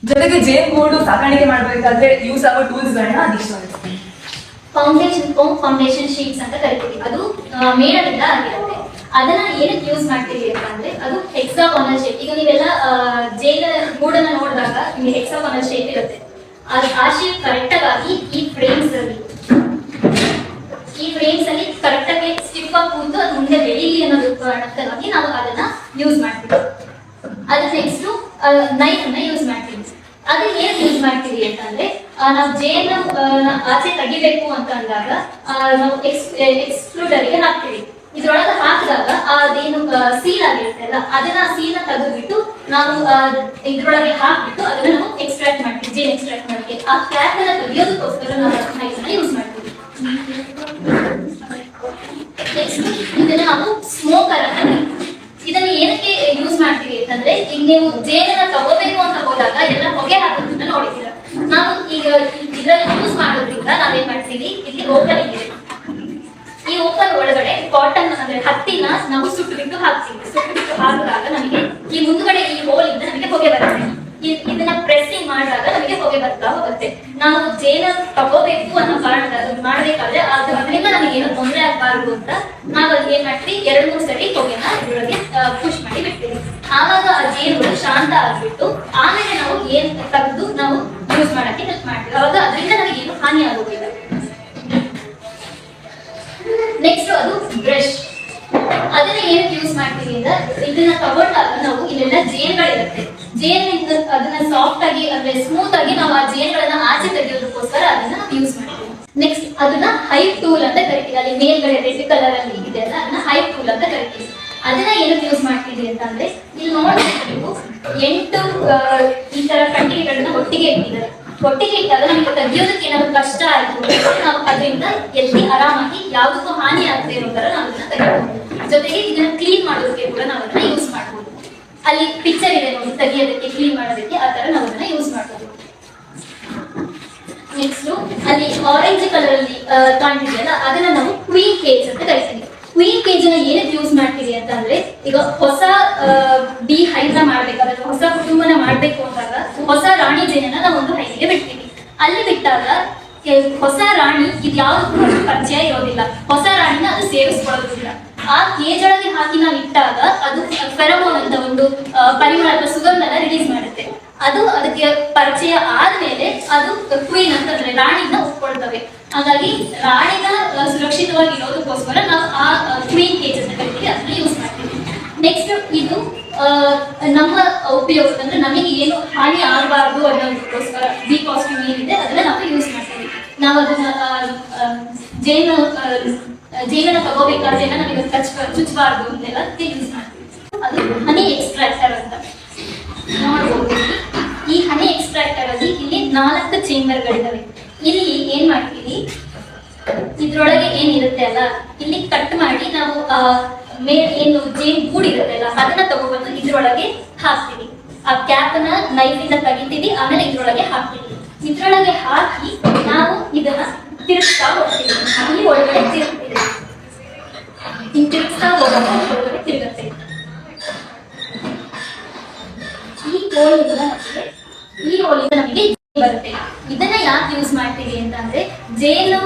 ಜೊತೆಗೆ ಜೇನು ಗೂಡು ಸಾಕಾಣಿಕೆ ಮಾಡಬೇಕಾದ್ರೆ ಯೂಸ್ ಆಗೋ ಟೂಲ್ಸ್ ಗಳನ್ನ ಅದಿಷ್ಟು ಫೌಂಡೇಶನ್ ಫೋಮ್ ಫೌಂಡೇಶನ್ ಶೀಟ್ಸ್ ಅಂತ ಕರಿತೀವಿ. ಅದು ಮೇಣದಿಂದ ಆಗಿರುತ್ತೆ. ಅದನ್ನ ಏನಕ್ಕೆ ಯೂಸ್ ಮಾಡ್ತೀವಿ ಅಂತ ಅಂದ್ರೆ ಅದು ಹೆಕ್ಸಾಗೋನಲ್ ಶೇಪ್ ಈಗ ನೀವೆಲ್ಲ ಜೇನ ಗೂಡನ್ನ ನೋಡಿದಾಗ ನಿಮಗೆ ಹೆಕ್ಸಾಗೋನಲ್ ಶೇಪ್ ಇರುತ್ತೆ. ಆ- ಶೇಪ್ ಕರೆಕ್ಟ್ ಆಗಿ ಈ ಫ್ರೇಮ್ಸ್ ಈ ಫ್ರೇಮ್ಸ್ ಅಲ್ಲಿ ಕರೆಕ್ಟ್ ಆಗಿ ಸ್ಟಿಫ್ ಆಗಿ ಕೂತು ಅದು ಮುಂದೆ ಬೆಳೀಲಿ ಅನ್ನೋದು ಕಾರಣಕ್ಕಾಗಿ ನಾವು ಅದನ್ನ ಯೂಸ್ ಮಾಡ್ತೀವಿ. ಅದು ನೆಕ್ಸ್ಟ್ ನೈಫ್ ಅನ್ನ ಯೂಸ್ ಮಾಡ್ತೀವಿ. ಅದು ಏನ್ ಯೂಸ್ ಮಾಡ್ತೀವಿ ಅಂತಂದ್ರೆ ನಾವು ಜೇನ ಆಚೆ ತೆಗಿಬೇಕು ಅಂತ ಅಂದಾಗ ನಾವು ಎಕ್ಸ್ಕ್ಲೂಡರ್ಗೆ ಹಾಕ್ತೀವಿ. ಇದ್ರೊಳಗೆ ಹಾಕಿದಾಗ ಅದೇನು ಸೀಲ್ ಆಗಿರುತ್ತಲ್ಲ ಅದನ್ನ ಸೀಲ್ ತೆಗೆದ್ಬಿಟ್ಟು ನಾವು ಇದ್ರೊಳಗೆ ಹಾಕ್ಬಿಟ್ಟು ಅದನ್ನ ನಾವು ಎಕ್ಸ್ಟ್ರಾಕ್ಟ್ ಮಾಡ್ತೀವಿ, ಜೇನ್ ಎಕ್ಸ್ಟ್ರಾಕ್ಟ್ ಮಾಡ್ತೀವಿ ಆ ಕ್ಯಾಪ್ ಅನ್ನ ತೆಗಿಯೋದಕ್ಕೋಸ್ಕರ ನಾವು ಯೂಸ್ ಮಾಡ್ತೀವಿ. ನೆಕ್ಸ್ಟ್ ಇದನ್ನ ನಾವು ಸ್ಮೋಕರ್ ಅಂತ. ಇದನ್ನ ಏನಕ್ಕೆ ಯೂಸ್ ಮಾಡ್ತೀವಿ ಅಂತಂದ್ರೆ, ಈಗ ನೀವು ಜೇನನ್ನ ತಗೋಬೇಕು ಅಂತ ಹೋದಾಗ ಎಲ್ಲ ಹೊಗೆ ಹಾಕೋದನ್ನ ನೋಡಿದ್ದೀರ. ನಾವು ಈಗ ಇದನ್ನ ಯೂಸ್ ಮಾಡೋದ್ರಿಂದ ನಾವೇನ್ ಮಾಡ್ತೀವಿ? ಇಲ್ಲಿ ಓಪನ್ ಇದೆ. ಈ ಓಪನ್ ಒಳಗಡೆ ಕಾಟನ್ ಅಂದ್ರೆ ಹತ್ತಿನ ನಾವು ಸುಟ್ಟು ಬಿಟ್ಟು ಹಾಕ್ತೀವಿ. ಸುಟ್ಟುಬಿಟ್ಟು ಹಾಕಿದಾಗ ನಮಗೆ ಈ ಮುಂದ್ಗಡೆ ಈ ಹೋಲ್ ಇಂದ ನಮಗೆ ಹೊಗೆ ಬರುತ್ತೆ. ಇದನ್ನ ಪ್ರೆಸ್ಸಿಂಗ್ ಮಾಡಿದಾಗ ನಮಗೆ ಹೊಗೆ ಬರ್ತಾ ಹೋಗುತ್ತೆ. ನಾವು ಜೇನ ತಗೋಬೇಕು ಅನ್ನೋ ಕಾರಣ ಮಾಡ್ಬೇಕಾದ್ರೆ ಅದು ಅದರಿಂದ ನಮಗೆ ಏನು ತೊಂದರೆ ಆಗಬಾರ್ದು ಅಂತ ನಾವು ಅದ್ ಏನ್ ಮಾಡ್ತೀವಿ? ಎರಡ್, ಮೂರು ಸರಿ ಹೊಗೆನ ಇದ್ರೊಳಗೆ ಪುಷ್ ಮಾಡಿ ಬಿಡ್ತೀವಿ. ಆವಾಗ ಆ ಜೇನುಗಳು ಶಾಂತ ಆಗ್ಬಿಟ್ಟು ಆಮೇಲೆ ನಾವು ಏನ್ ತೆಗೆದು ನಾವು ಯೂಸ್ ಮಾಡಕ್ಕೆ ಹೆಲ್ಪ್ ಮಾಡ್ತೀವಿ. ಅವಾಗ ಅದರಿಂದ ನಮಗೆ ಏನು ಹಾನಿ ಆಗೋದಿಲ್ಲ. ನೆಕ್ಸ್ಟ್ ಅದು ಬ್ರಷ್ ಅದನ್ನ ಏನಕ್ಕೆ ಯೂಸ್ ಮಾಡ್ತೀವಿ ಅಂದ್ರೆ ಇದನ್ನ ತಗೊಂಡಾಗ ನಾವು ಇಲ್ಲೆಲ್ಲ ಜೇನ್ಗಳಿರುತ್ತೆ. ಜೇನಿಂದ ಸಾಫ್ಟ್ ಆಗಿ, ಅಂದ್ರೆ ಸ್ಮೂತ್ ಆಗಿ ನಾವು ಆ ಜೇನುಗಳನ್ನ ಆಚೆ ತೆಗೆಯೋದಕ್ಕೋಸ್ಕರ ಅದನ್ನ ನಾವು ಯೂಸ್ ಮಾಡ್ತೀವಿ. ನೆಕ್ಸ್ಟ್ ಅದನ್ನ ಹೈಪ್ ಟೂಲ್ ಅಂತ ಕರಿತೀವಿ. ಅಲ್ಲಿ ಮೇಲ್ಗಡೆ ರೆಡ್ ಕಲರ್ ಅಲ್ಲಿ ಇದೆ ಅಲ್ಲ, ಅದನ್ನ ಹೈಪ್ ಟೂಲ್ ಅಂತ ಕರಿತೀವಿ. ಅದನ್ನ ಏನಕ್ಕೆ ಯೂಸ್ ಮಾಡ್ತೀವಿ ಅಂತಂದ್ರೆ ಇಲ್ಲಿ ನೋಡ್ಬೇಕು ನೀವು, ಎಂಟು ಈ ತರ ಕಟ್ಟಿಗೆಗಳನ್ನ ಒಟ್ಟಿಗೆ ಇಟ್ಟಿದ್ದಾರೆ. ಒಟ್ಟಿಗೆ ಇಟ್ಟಾಗ ನಮಗೆ ತೆಗಿಯೋದಕ್ಕೆ ಏನಾದ್ರು ಕಷ್ಟ ಆಯ್ತು ಅಂದ್ರೆ ನಾವು ಅದರಿಂದ ಎಲ್ಲಿ ಆರಾಮಾಗಿ ಯಾವುದಕ್ಕೂ ಹಾನಿ ಆಗದೆ ಇರೋ ತರ ನಾವು ಅದನ್ನ ತೆಗಿಬಹುದು ಜೊತೆಗೆ ಇದನ್ನ ಕ್ಲೀನ್ ಮಾಡೋದಕ್ಕೆ ಕೂಡ ನಾವು ಅದನ್ನ ಯೂಸ್ ಮಾಡಬಹುದು ಅಲ್ಲಿ ಪಿಕ್ಚರ್ ಇದೆ ನೋಡಿ, ತೆಗಿಯೋದಕ್ಕೆ ಕ್ಲೀನ್ ಮಾಡೋದಕ್ಕೆ ಆ ತರ ನಾವು ಅದನ್ನ ಯೂಸ್ ಮಾಡ್ಬೋದು. ನೆಕ್ಸ್ಟ್ ಅಲ್ಲಿ ಆರೆಂಜ್ ಕಲರ್ ಅಲ್ಲಿ ಕಾಣ್ತಿದೆಯಲ್ಲ, ಅದನ್ನ ನಾವು ಕ್ವೀನ್ ಕೇಜ್ ಅಂತ ಕರಿತೀವಿ. ಕ್ವೀನ್ ಕೇಜ್ನ ಏನಕ್ಕೆ ಯೂಸ್ ಮಾಡ್ತೀವಿ ಅಂತ ಅಂದ್ರೆ, ಈಗ ಹೊಸ ಬಿ ಹೈನ ಮಾಡ್ಬೇಕಾದ್ರೆ ಹೊಸ ಕುಟುಂಬನ ಮಾಡ್ಬೇಕು ಅಂದಾಗ, ಹೊಸ ರಾಣಿ ಜೇನನ್ನ ನಾವು ಒಂದು ಹೈನಿಗೆ ಬಿಡ್ತೀವಿ. ಅಲ್ಲಿ ಬಿಟ್ಟಾಗ ಹೊಸ ರಾಣಿ ಇದು ಯಾವ್ದು ಪರಿಚಯ ಇರೋದಿಲ್ಲ. ಹೊಸ ರಾಣಿನ ಅದು ಸೇರಿಸ್ಕೊಳ್ಳೋದಿಲ್ಲ ಆ ಕೇಜ್ ಒಳಗೆ ಹಾಕಿ ನಾವು ಇಟ್ಟಾಗ ಅದು ಫೆರಮೋನ್ ಅಂತ ಒಂದು ಪರಿಮಳ ಅಥವಾ ಸುಗಂಧನ ರಿಲೀಸ್ ಮಾಡುತ್ತೆ. ಅದು ಅದಕ್ಕೆ ಪರಿಚಯ ಆದ್ಮೇಲೆ ಅದು ಕ್ವೀನ್ ಅಂತಂದ್ರೆ ರಾಣಿನ ಒಪ್ಕೊಳ್ತವೆ. ಹಾಗಾಗಿ ರಾಣಿನ ಸುರಕ್ಷಿತವಾಗಿ ಇರೋದಕ್ಕೋಸ್ಕರ ನಾವು ಆ ಕ್ವೀನ್ ಕೇಜ್ ಅಂತ ಕರಿತೀವಿ ಅದನ್ನ ಯೂಸ್ ಮಾಡ್ತೀವಿ. ನೆಕ್ಸ್ಟ್ ಇದು ನಮ್ಮ ಉಪಯೋಗ ಅಂದ್ರೆ ನಮಗೆ ಏನು ಹಾನಿ ಆಗಬಾರ್ದು ಅನ್ನೋದಕ್ಕೋಸ್ಕರ ಬಿ ಕಾಸ್ಟ್ಯೂಮ್ ಏನಿದೆ ಅದನ್ನ ನಾವು ಯೂಸ್ ಮಾಡ್ತೀವಿ. ನಾವು ಅದನ್ನ ಜೇನು ಜೇನನ್ನ ತಗೋಬೇಕಾದ್ರೆ ನಮಗೆ ಚುಚ್ಚಬಾರ್ದು ಅಂತೆಲ್ಲ ಯೂಸ್ ಮಾಡ್ತೀವಿ. ಅದು ಹನಿ ಎಕ್ಸ್ಟ್ರಾಕ್ಟರ್ ಅಂತ. ನೋಡ್ಬೋದು. ಈ ಹನಿ ಎಕ್ಸ್ಟ್ರಾಕ್ಟರ್ ಅಲ್ಲಿ ಇಲ್ಲಿ ನಾಲ್ಕು ಚೇಂಬರ್ಗಳಿದಾವೆ ಇಲ್ಲಿ ಏನ್ ಮಾಡ್ತೀವಿ? ಇದ್ರೊಳಗೆ ಏನಿರುತ್ತೆ ಅಲ್ಲ, ಇಲ್ಲಿ ಕಟ್ ಮಾಡಿ ನಾವು ಮೇಲ್ ಏನು ಜೇನ್ ಗೂಡಿರುತ್ತೆ ಅಲ್ಲ, ಅದನ್ನ ತಗೊಬಂದು ಇದ್ರೊಳಗೆ ಹಾಕ್ತೀವಿ. ಆ ಕ್ಯಾಪ್ನ ನೈಫ್ ಇಂದ ತೆಗಿತೀವಿ, ಆಮೇಲೆ ಇದ್ರೊಳಗೆ ಹಾಕ್ತೀವಿ. ಇದ್ರೊಳಗೆ ಹಾಕಿ ನಾವು ಇದನ್ನ ತಿರುಗಿಸ್ತಾ ಹೋಗ್ತೀವಿ ಇಲ್ಲಿ ಒಳಗಡೆ ತಿರುಗ್ತೀವಿ ಹಿಂಗ್ ತಿರುಗಿಸ್ತಾ ಹೋಗೋದು ಒಳಗಡೆ ಈ ನಮಗೆ ಈ ಹೋಲಿಂದ ನಮಗೆ ಬರುತ್ತೆ ಇದನ್ನ ಯಾಕೆ ಯೂಸ್ ಮಾಡ್ತೀವಿ ಅಂತಂದ್ರೆ ಜೇನು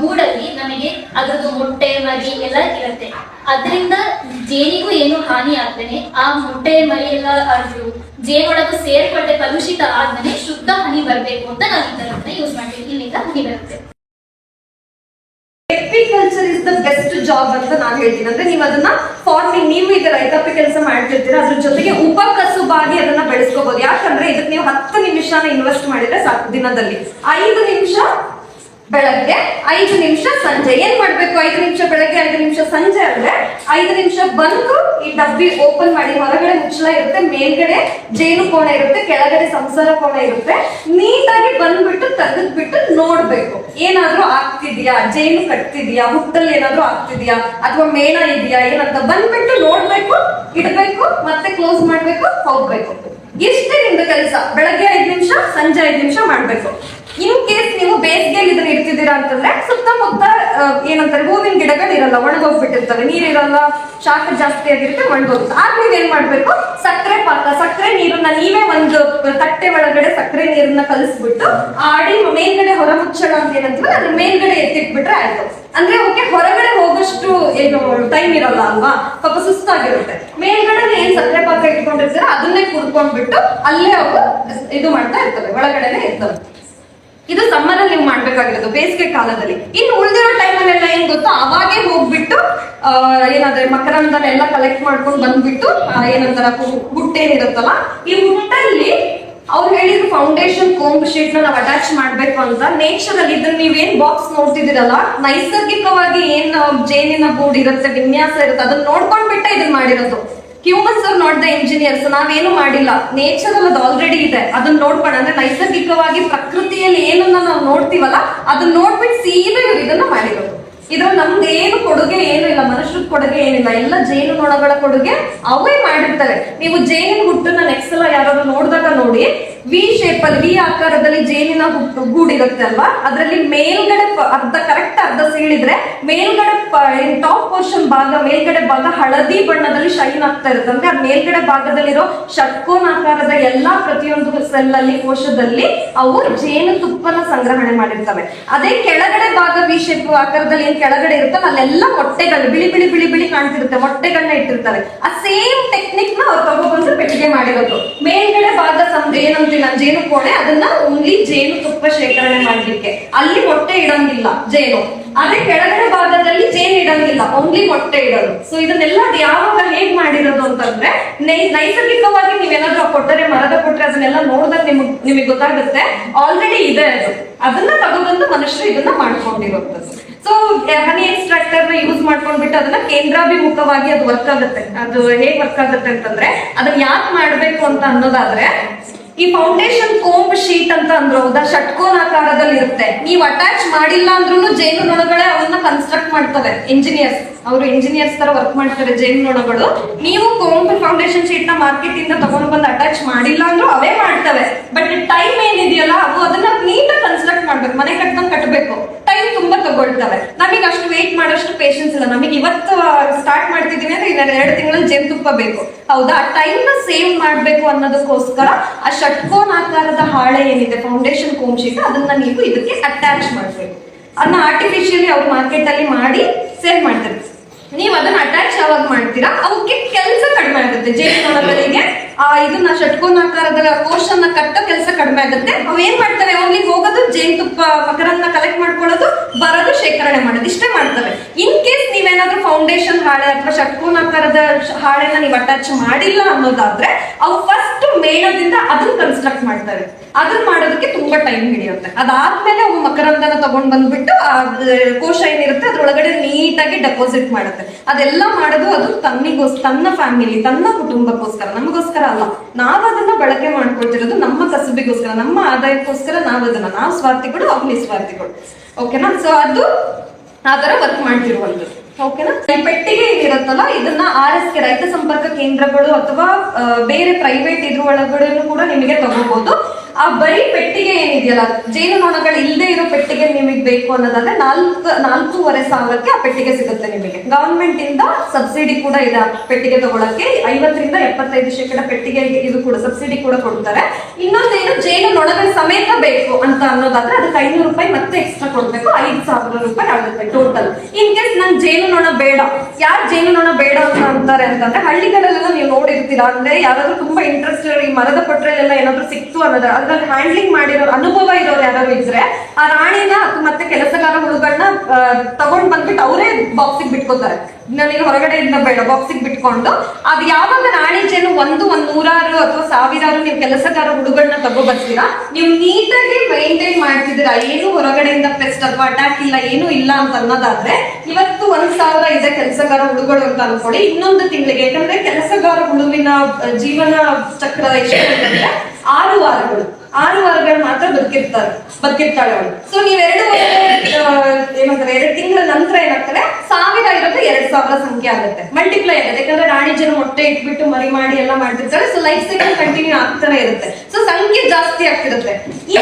ಗೂಡಲ್ಲಿ ನಮಗೆ ಅದ್ರದ್ದು ಮೊಟ್ಟೆ ಮರಿ ಎಲ್ಲ ಇರುತ್ತೆ ಅದರಿಂದ ಜೇನಿಗೂ ಏನು ಹಾನಿ ಆಗ್ದೇನೆ ಆ ಮೊಟ್ಟೆ ಮರಿ ಎಲ್ಲ ಅದು ಜೇನೊಳಗೂ ಸೇರ್ಪಟ್ಟೆ ಕಲುಷಿತ ಆದ್ಮೇಲೆ ಶುದ್ಧ ಹನಿ ಬರಬೇಕು ಅಂತ ನಾವು ಈ ತರದನ್ನ ಯೂಸ್ ಮಾಡ್ತೀವಿ ಇಲ್ಲಿಂದ ಹನಿ ಬರುತ್ತೆ ಬೆಸ್ಟ್ ಜಾಬ್ ಅಂತ ನಾನು ಹೇಳ್ತೀನಿ. ಅಂದ್ರೆ ನೀವು ಅದನ್ನ ಫಾರ್ಮಿಂಗ್ ನೀವು ಇದೆ ರೈತಾಪಿ ಕೆಲಸ ಮಾಡ್ತಿರ್ತೀರ, ಅದ್ರ ಜೊತೆಗೆ ಉಪಕಸುಬಾಗಿ ಅದನ್ನ ಬೆಳೆಸ್ಕೋಬಹುದು ಯಾಕಂದ್ರೆ ಇದಕ್ಕೆ ನೀವು ಹತ್ತು ನಿಮಿಷನ ಇನ್ವೆಸ್ಟ್ ಮಾಡಿದ್ರೆ ಸಾಕು ದಿನದಲ್ಲಿ. ಐದು ನಿಮಿಷ ಬೆಳಗ್ಗೆ ಐದು ನಿಮಿಷ ಸಂಜೆ. ಏನ್ ಮಾಡ್ಬೇಕು ಐದು ನಿಮಿಷ? ಬೆಳಗ್ಗೆ ಐದು ನಿಮಿಷ, ಸಂಜೆ ಅಂದ್ರೆ ಐದು ನಿಮಿಷ ಬಂದು ಈ ಡಬ್ಬಿ ಓಪನ್ ಮಾಡಿ, ಹೊರಗಡೆ ಮುಚ್ಚಳ ಇರುತ್ತೆ, ಮೇಲ್ಗಡೆ ಜೇನು ಕೋಣ ಇರುತ್ತೆ, ಕೆಳಗಡೆ ಸಂಸಾರ ಕೋಣ ಇರುತ್ತೆ. ನೀಟಾಗಿ ಬಂದ್ಬಿಟ್ಟು ತೆಗೆದ್ಬಿಟ್ಟು ನೋಡ್ಬೇಕು. ಏನಾದ್ರೂ ಆಗ್ತಿದ್ಯಾ? ಜೇನು ಕಟ್ತಿದ್ಯಾ? ಹುಟ್ಟಲ್ಲಿ ಏನಾದ್ರೂ ಆಗ್ತಿದ್ಯಾ? ಅಥವಾ ಮೇಣ ಇದೆಯಾ? ಏನಂತ ಬಂದ್ಬಿಟ್ಟು ನೋಡ್ಬೇಕು, ಇಡ್ಬೇಕು, ಮತ್ತೆ ಕ್ಲೋಸ್ ಮಾಡ್ಬೇಕು, ಹೋಗ್ಬೇಕು. ಇಷ್ಟೇ ನಿಮ್ದು ಕೆಲಸ. ಬೆಳಗ್ಗೆ ಐದು ನಿಮಿಷ, ಸಂಜೆ ಐದು ನಿಮಿಷ ಮಾಡ್ಬೇಕು. ಇನ್ ಕೇಸ್ ನೀವು ಬೇಸಿಗೆಯಲ್ಲಿ ಇದನ್ನ ಇಡ್ತಿದ್ದೀರಾ ಅಂತಂದ್ರೆ ಸುತ್ತಮುತ್ತ ಏನಂತಾರೆ, ಹೂವಿನ ಗಿಡಗಳು ಇರಲ್ಲ, ಒಣಗೋಗ್ಬಿಟ್ಟಿರ್ತವೆ. ನೀರಿರಲ್ಲ ಶಾಖ ಜಾಸ್ತಿ ಆಗಿರುತ್ತೆ, ಒಣಗೋಗುತ್ತೆ. ಆಗ ನೀವ್ ಏನ್ ಮಾಡ್ಬೇಕು? ಸಕ್ಕರೆ ಪಾಕ, ಸಕ್ಕರೆ ನೀರನ್ನ ನೀವೇ ಒಂದು ತಟ್ಟೆ ಒಳಗಡೆ ಸಕ್ಕರೆ ನೀರನ್ನ ಕಲಿಸ್ಬಿಟ್ಟು ಆಡಿ ಮೇಲ್ಗಡೆ ಹೊರ ಮುಚ್ಚಳ ಅಂತ ಏನಂತೀವಿ ಅದ್ರ ಮೇಲ್ಗಡೆ ಎತ್ತಿಟ್ಬಿಟ್ರೆ ಆಯ್ತು. ಅಂದ್ರೆ ಓಕೆ ಹೊರಗಡೆ ಹೋಗೋಷ್ಟು ಏನು ಟೈಮ್ ಇರಲ್ಲ ಅಲ್ವಾ? ಪಾಪ ಸುಸ್ತಾಗಿರುತ್ತೆ. ಮೇಲ್ಗಡೆ ಏನ್ ಸಕ್ಕರೆ ಪಾಕ ಇಟ್ಕೊಂಡಿರ್ತೀರ, ಅದನ್ನೇ ಕುಡ್ಕೊಂಡ್ಬಿಟ್ಟು ಅಲ್ಲೇ ಅವು ಇದು ಮಾಡ್ತಾ ಇರ್ತವೆ, ಒಳಗಡೆನೆ ಇರ್ತವೆ. ಇದು ಸಮ್ಮರ್ ಅಲ್ಲಿ ನೀವು ಮಾಡ್ಬೇಕಾಗಿರೋದು, ಬೇಸಿಗೆ ಕಾಲದಲ್ಲಿ. ಇನ್ನು ಉಳಿದಿರೋ ಟೈಮಲ್ಲೆಲ್ಲ ಏನ್ ಗೊತ್ತಾ? ಅವಾಗೆ ಹೋಗ್ಬಿಟ್ಟು ಏನಾದ್ರೆ ಮಕರಂದನೆಲ್ಲ ಕಲೆಕ್ಟ್ ಮಾಡ್ಕೊಂಡು ಬಂದ್ಬಿಟ್ಟು ಏನಂತಾರ ಹುಟ್ಟೇನಿರುತ್ತಲ್ಲ ಈ ಹುಟ್ಟಲ್ಲಿ ಅವ್ರು ಹೇಳಿದ್ರು ಫೌಂಡೇಶನ್ ಕೋಂಬ್ ಶೀಟ್ ನಾವು ಅಟ್ಯಾಚ್ ಮಾಡ್ಬೇಕು ಅಂತ. ನೇಚರ್ ಅಲ್ಲಿ ಇದನ್ನ ನೀವೇನ್ ಬಾಕ್ಸ್ ನೋಡ್ತಿದ್ದೀರಲ್ಲ? ನೈಸರ್ಗಿಕವಾಗಿ ಏನ್ ಜೇನಿನ ಬೋರ್ಡ್ ಇರುತ್ತೆ, ವಿನ್ಯಾಸ ಇರುತ್ತೆ, ಅದನ್ನ ನೋಡ್ಕೊಂಡ್ಬಿಟ್ಟೆ ಇದನ್ನ ಮಾಡಿರೋದು. ಹ್ಯೂಮನ್ಸ್ ಅವ್ರು ನಾಟ್ ದ ಇಂಜಿನಿಯರ್ಸ್ ನಾವೇನು ಮಾಡಿಲ್ಲ. ನೇಚರ್ ಅದು ಆಲ್ರೆಡಿ ಇದೆ. ಅದನ್ನ ನೋಡ್ಕೊಂಡು ಅಂದ್ರೆ ನೈಸರ್ಗಿಕವಾಗಿ ಪ್ರಕೃತಿಯಲ್ಲಿ ಏನನ್ನ ನಾವು ನೋಡ್ತೀವಲ್ಲ, ಅದನ್ನ ನೋಡ್ಬಿಟ್ಟು ಸೀದಾ ಇವ್ರು ಇದನ್ನ ಮಾಡಿರೋದು ಇದ್ರಲ್ಲಿ ನಮ್ಗೆ ಏನು ಕೊಡುಗೆ ಏನು ಇಲ್ಲ, ಮನುಷ್ಯರ ಕೊಡುಗೆ ಏನಿಲ್ಲ. ಎಲ್ಲ ಜೇನು ನೊಣಗಳ ಕೊಡುಗೆ ಅವೇ ಮಾಡಿರ್ತಾರೆ. ನೀವು ಜೇನಿನ ಹುಟ್ಟನ್ನ ನೆಕ್ಸ್ಟ್ ಸಲ ಯಾರಾದ್ರೂ ನೋಡಿದಾಗ ನೋಡಿ ವಿ ಶೇಪ್ ಅಲ್ಲಿ ವಿ ಆಕಾರದಲ್ಲಿ ಜೇನಿನ ಗೂಡಿರುತ್ತೆ ಅಲ್ವಾ? ಅದರಲ್ಲಿ ಮೇಲ್ಗಡೆ ಅರ್ಧ ಕರೆಕ್ಟ್ ಅರ್ಧ ಸೀಳಿದ್ರೆ ಮೇಲ್ಗಡೆ ಟಾಪ್ ಪೋರ್ಷನ್ ಭಾಗ, ಮೇಲ್ಗಡೆ ಭಾಗ ಹಳದಿ ಬಣ್ಣದಲ್ಲಿ ಶೈನ್ ಆಗ್ತಾ ಇರುತ್ತೆ. ಅಂದ್ರೆ ಅದ್ ಮೇಲ್ಗಡೆ ಭಾಗದಲ್ಲಿರೋ ಷಟ್ಕೋನಾಕಾರದ ಎಲ್ಲಾ ಪ್ರತಿಯೊಂದು ಸೆಲ್ ಅಲ್ಲಿ, ಕೋಶದಲ್ಲಿ ಅವು ಜೇನು ತುಪ್ಪನ ಸಂಗ್ರಹಣೆ ಮಾಡಿರ್ತವೆ. ಅದೇ ಕೆಳಗಡೆ ಭಾಗ ವಿ ಶೇಪ್ ಆಕಾರದಲ್ಲಿ ಏನ್ ಕೆಳಗಡೆ ಇರುತ್ತಲ್ಲ, ಅಲ್ಲೆಲ್ಲ ಮೊಟ್ಟೆಗಳು, ಬಿಳಿ ಬಿಳಿ ಬಿಳಿ ಬಿಳಿ ಕಾಣ್ತಿರುತ್ತೆ. ಮೊಟ್ಟೆಗಳನ್ನ ಇಟ್ಟಿರ್ತಾರೆ. ಆ ಸೇಮ್ ಟೆಕ್ನಿಕ್ನ ಅವ್ರು ತಗೊಬಂದು ಪೆಟ್ಟಿಗೆ ಮಾಡಿರೋದು. ಮೇಲ್ಗಡೆ ಭಾಗ ಏನಂತೀವಿ ನಾನು ಜೇನು ಕೋಣೆ, ಅದನ್ನ ಓನ್ಲಿ ಜೇನು ತುಪ್ಪ ಶೇಖರಣೆ ಮಾಡ್ಲಿಕ್ಕೆ. ಅಲ್ಲಿ ಮೊಟ್ಟೆ ಇಡಂಗಿಲ್ಲ, ಜೇನು. ಅದೇ ಕೆಳಗಡೆ ಭಾಗದಲ್ಲಿ ಜೇನು ಇಡಂಗಿಲ್ಲ ಓನ್ಲಿ ಮೊಟ್ಟೆ ಇಡೋದು. ಸೊ ಇದನ್ನೆಲ್ಲ ಯಾವಾಗ ಹೇಗ್ ಮಾಡಿರೋದು ಅಂತಂದ್ರೆ ನೈಸರ್ಗಿಕವಾಗಿ ನೀವೇನಾದ್ರೂ ಕೊಟ್ಟರೆ ಮರದ ಕೊಟ್ಟರೆ ಅದನ್ನೆಲ್ಲ ನೋಡಿದಾಗ ನಿಮಗ್ ನಿಮಗೆ ಗೊತ್ತಾಗುತ್ತೆ. ಆಲ್ರೆಡಿ ಇದೆ ಅದು. ಅದನ್ನ ತಗೊಂಡ್ಬಂದು ಮನುಷ್ಯರು ಇದನ್ನ ಮಾಡ್ಕೊಂಡಿರುವಂತದ್ದು ಸೊ ಹನಿ ಎಕ್ಸ್ಟ್ರಾಕ್ಟರ್ನ ಯೂಸ್ ಮಾಡ್ಕೊಂಡ್ಬಿಟ್ಟು ಅದನ್ನ ಕೇಂದ್ರಾಭಿಮುಖವಾಗಿ ಅದು ವರ್ಕ್ ಆಗುತ್ತೆ. ಅದು ಹೇಗ್ ವರ್ಕ್ ಆಗುತ್ತೆ ಅಂತಂದ್ರೆ, ಅದನ್ನ ಯಾಕೆ ಮಾಡ್ಬೇಕು ಅಂತ ಅನ್ನೋದಾದ್ರೆ ಈ ಫೌಂಡೇಶನ್ ಕೋಂಬ್ ಶೀಟ್ ಅಂತ ಅಂದ್ರು, ಹೌದಾ? ಷಟ್ಕೋನಾಕಾರದಲ್ಲಿ ಇರುತ್ತೆ. ನೀವು ಅಟ್ಯಾಚ್ ಮಾಡಿಲ್ಲ ಅಂದ್ರೂ ಜೇನು ನೊಣಗಳೇ ಅವನ್ನ ಕನ್ಸ್ಟ್ರಕ್ಟ್ ಮಾಡ್ತವೆ. ಇಂಜಿನಿಯರ್ಸ್ ಅವರು ಇಂಜಿನಿಯರ್ಸ್ ತರ ವರ್ಕ್ ಮಾಡ್ತಾರೆ ಜೇನು ನೊಣಗಳು. ನೀವು ಕೋಂಬ್ ಫೌಂಡೇಶನ್ ಶೀಟ್ನ ಮಾರ್ಕೆಟ್ ಇಂದ ತಗೊಂಡು ಬಂದು ಅಟ್ಯಾಚ್ ಮಾಡಿಲ್ಲ ಅಂದ್ರೂ ಅವೇ ಮಾಡ್ತವೆ. ಬಟ್ ಟೈಮ್ ಏನಿದೆಯಲ್ಲ ಅವು ಅದನ್ನ ನೀಟಾಗಿ ಕನ್ಸ್ಟ್ರಕ್ಟ್ ಮಾಡ್ಬೇಕು. ಮನೆ ಕಟ್ಟಂಗ್ ಕಟ್ಟಬೇಕು ಟೈಮ್ ತುಂಬಾ ತಗೊಳ್ತವೆ. ನಮಗೆ ಅಷ್ಟು ವೇಟ್ ಮಾಡೋಷ್ಟು ಪೇಷನ್ಸ್ ಇಲ್ಲ. ನಮಗೆ ಇವತ್ತು ಸ್ಟಾರ್ಟ್ ಮಾಡ್ತಿದ್ದೀನಿ ಅಂದ್ರೆ ಇನ್ನ ಎರಡು ತಿಂಗಳಲ್ಲಿ ಜೇನುತುಪ್ಪ ಬೇಕು ಹೌದಾ? ಆ ಟೈಮ್ನ ಸೇವ್ ಮಾಡಬೇಕು ಅನ್ನೋದಕ್ಕೋಸ್ಕರ ಆ ಷಟ್ಕೋನಾಕಾರದ ಹಾಳೆ ಏನಿದೆ ಫೌಂಡೇಶನ್ ಕೋಮ್ಶೀಟ್ ಅದನ್ನ ನೀವು ಇದಕ್ಕೆ ಅಟ್ಯಾಚ್ ಮಾಡಬೇಕು. ಅದನ್ನ ಆರ್ಟಿಫಿಷಿಯಲಿ ಅವ್ರು ಮಾರ್ಕೆಟ್ ಅಲ್ಲಿ ಮಾಡಿ ಸೇಲ್ ಮಾಡ್ತಾರೆ. ನೀವು ಅದನ್ನ ಅಟ್ಯಾಚ್ ಯಾವಾಗ ಮಾಡ್ತೀರಾ, ಅವಕ್ಕೆ ಕೆಲಸ ಕಡಿಮೆ ಆಗುತ್ತೆ. ಜೇನುನೊಣಗಳಿಗೆ ಆ, ಇದನ್ನ ಷಟ್ಕೋನಾಕಾರದ ಕೋಶನ್ನ ಕಟ್ಟೋ ಕೆಲಸ ಕಡಿಮೆ ಆಗುತ್ತೆ. ಅವೇನ್ ಮಾಡ್ತಾರೆ? ಓನ್ಲಿ ಹೋಗೋದು ಜೇನುತುಪ್ಪ ಮಕರನ್ನ ಕಲೆಕ್ಟ್ ಮಾಡ್ಕೊಳ್ಳೋದು, ಬರೋದು ಶೇಖರಣೆ ಮಾಡೋದು. ಇಷ್ಟೇ ಮಾಡ್ತವೆ ಇನ್ ಕೇಸ್ ನೀವೇನಾದ್ರೂ ಫೌಂಡೇಶನ್ ಹಾಳೆ ಅಥವಾ ಷಟ್ಕೋನಾಕಾರದ ಹಾಳೆನ ನೀವು ಅಟ್ಯಾಚ್ ಮಾಡಿಲ್ಲ ಅನ್ನೋದಾದ್ರೆ, ಅವು ಫಸ್ಟ್ ಮೇಣದಿಂದ ಅದನ್ನ ಕನ್ಸ್ಟ್ರಕ್ಟ್ ಮಾಡ್ತವೆ ಅದನ್ನ ಮಾಡೋದಕ್ಕೆ ತುಂಬಾ ಟೈಮ್ ಹಿಡಿಯುತ್ತೆ. ಅದಾದ್ಮೇಲೆ ಅವು ಮಕರಂದನ ತಗೊಂಡ್ ಬಂದ್ಬಿಟ್ಟು, ಆ ಕೋಶ ಏನಿರುತ್ತೆ, ಅದ್ರೊಳಗಡೆ ನೀಟಾಗಿ ಡೆಪಾಸಿಟ್ ಮಾಡುತ್ತೆ. ಅದೆಲ್ಲ ಮಾಡೋದು ಅದು ತನ್ನಿಗೋಸ್ ತನ್ನ ಫ್ಯಾಮಿಲಿ ತನ್ನ ಕುಟುಂಬಕ್ಕೋಸ್ಕರ. ನಮಗೋಸ್ಕರ ಅಲ್ಲ. ನಾವ್ ಅದನ್ನ ಬಳಕೆ ಮಾಡ್ಕೊಳ್ತಿರೋದು ನಮ್ಮ ಕಸುಬಿಗೋಸ್ಕರ, ನಮ್ಮ ಆದಾಯಕ್ಕೋಸ್ಕರ ನಾವ್ ಅದನ್ನ ನಾವು ಸ್ವಾರ್ಥಿಗಳು, ಅವ್ರು ನಿಸ್ವಾರ್ಥಿಗಳು. ಓಕೆನಾ? ಸೊ ಅದು ಆ ತರ ವರ್ಕ್ ಮಾಡ್ತಿರುವಂತದ್ದು ಓಕೆನಾ? ಪೆಟ್ಟಿಗೆ ಏನಿರುತ್ತಲ್ಲ, ಇದನ್ನ ಆರ್ ಎಸ್ ಕೆ ರೈತ ಸಂಪರ್ಕ ಕೇಂದ್ರಗಳು ಅಥವಾ ಬೇರೆ ಪ್ರೈವೇಟ್ ಇದ್ರ ಒಳಗಡೆ ಕೂಡ ನಿಮಗೆ ತಗೋಬಹುದು ಆ ಬರೀ ಪೆಟ್ಟಿಗೆ ಏನಿದೆಯಲ್ಲ, ಜೇನು ನೊಣಗಳು ಇಲ್ಲದೆ ಇರೋ ಪೆಟ್ಟಿಗೆ ನಿಮಗೆ ಬೇಕು ಅನ್ನೋದಾದ್ರೆ ನಾಲ್ಕು, ನಾಲ್ಕೂವರೆ ಸಾವಿರಕ್ಕೆ ಆ ಪೆಟ್ಟಿಗೆ ಸಿಗುತ್ತೆ ನಿಮಗೆ. ಗವರ್ಮೆಂಟ್ ಇಂದ ಸಬ್ಸಿಡಿ ಕೂಡ ಇದೆ ಪೆಟ್ಟಿಗೆ ತಗೊಳಕ್ಕೆ. ಐವತ್ತರಿಂದ ಎಪ್ಪತ್ತೈದು ಶೇಕಡ ಪೆಟ್ಟಿಗೆ ಇದು ಕೂಡ ಸಬ್ಸಿಡಿ ಕೂಡ ಕೊಡ್ತಾರೆ. ಇನ್ನೊಂದೇನು, ಜೇನು ನೊಣಗಳ ಸಮೇತ ಬೇಕು ಅಂತ ಅನ್ನೋದಾದ್ರೆ ಅದಕ್ಕೆ ಐನೂರು ರೂಪಾಯಿ ಮತ್ತೆ ಎಕ್ಸ್ಟ್ರಾ ಕೊಡ್ಬೇಕು. ಐದು ಸಾವಿರ ರೂಪಾಯಿ ಆಗುತ್ತೆ ಟೋಟಲ್ ಇನ್ ಕೇಸ್ ನಂಗೆ ಜೇನು ನೊಣ ಬೇಡ, ಯಾರು ಜೇನು ನೊಣ ಬೇಡ ಅಂತ ಅಂತಾರೆ ಅಂತಂದ್ರೆ ಹಳ್ಳಿಗಳಲ್ಲೆಲ್ಲ ನೀವು ನೋಡಿರ್ತೀರಾ, ಅಂದ್ರೆ ಯಾರಾದ್ರೂ ತುಂಬಾ ಇಂಟ್ರೆಸ್ಟ್ ಈ ಮರದ ಕೊಟ್ರೆಲ್ಲ ಏನಾದ್ರು ಸಿಕ್ತು ಅನ್ನೋದು ಅದ್ರಲ್ಲಿ ಹ್ಯಾಂಡ್ಲಿಂಗ್ ಮಾಡಿರೋ ಅನುಭವ ಇರೋರು ಯಾರು ಇದ್ರೆ, ಆ ರಾಣಿನ ಮತ್ತೆ ಕೆಲಸಗಾರ ಹುಡುಗರನ್ನ ತಗೊಂಡ್ ಬಂದ್ಬಿಟ್ಟು ಅವರೇ ಬಾಕ್ಸಿಗೆ ಬಿಟ್ಕೋತಾರೆ ನನಗೆ ಇಂದ ಬೇಡ ಬಾಕ್ಸಿಗೆ ಬಿಟ್ಕೊಂಡು. ಅದು ಯಾವಾಗ ರಾಣಿ ಜೇನು ಒಂದು, ಒಂದ್ ನೂರಾರು ಅಥವಾ ಸಾವಿರಾರು ನೀವು ಕೆಲಸಗಾರ ಹುಡುಗರನ್ನ ತಗೋ ಬರ್ತೀರಾ, ನೀವು ನೀಟಾಗಿ ಮೈಂಟೈನ್ ಮಾಡ್ತಿದ್ದೀರಾ. ಏನು ಹೊರಗಡೆಯಿಂದ ಪೆಸ್ಟ್ ಅಥವಾ ಅಟ್ಯಾಕ್ ಇಲ್ಲ, ಏನು ಇಲ್ಲ ಅಂತ ಅನ್ನೋದಾದ್ರೆ, ಇವತ್ತು ಒಂದ್ ಸಾವಿರ ಇದೆ ಕೆಲಸಗಾರ ಹುಡುಗಳು ಅಂತ ಅನ್ಕೊಳ್ಳಿ. ಇನ್ನೊಂದು ತಿಂಗಳಿಗೆ, ಯಾಕಂದ್ರೆ ಕೆಲಸಗಾರ ಹುಡುವಿನ ಜೀವನ ಚಕ್ರ ಎಷ್ಟು ಆರು ವಾರಗಳು ಆರು ವಾರಗಳು ಮಾತ್ರ ಬದುಕಿರ್ತಾರೆ, ಬದುಕಿರ್ತಾಳೆ ಅವಳು. ಸೊ ನೀವ್ ಎರಡು ಏನಂತಾರೆ ಎರಡು ತಿಂಗಳ ನಂತರ ಏನಾಗ್ತದೆ ಸಾವಿರ ಇರೋದು ಎರಡ್ ಸಾವಿರ ಸಂಖ್ಯೆ ಆಗುತ್ತೆ. ಮಲ್ಟಿಪ್ಲೈ ಆಗುತ್ತೆ. ಯಾಕಂದ್ರೆ ರಾಣಿ ಜನ ಮೊಟ್ಟೆ ಇಟ್ಬಿಟ್ಟು ಮರಿ ಮಾಡಿ ಎಲ್ಲ ಮಾಡ್ತಿರ್ತಾರೆ. ಸೊ ಲೈಫ್ ಸೈಕಲ್ ಕಂಟಿನ್ಯೂ ಆಗ್ತಾನೆ ಇರುತ್ತೆ. ಸೊ ಸಂಖ್ಯೆ ಜಾಸ್ತಿ ಆಗ್ತಿರುತ್ತೆ. ಈ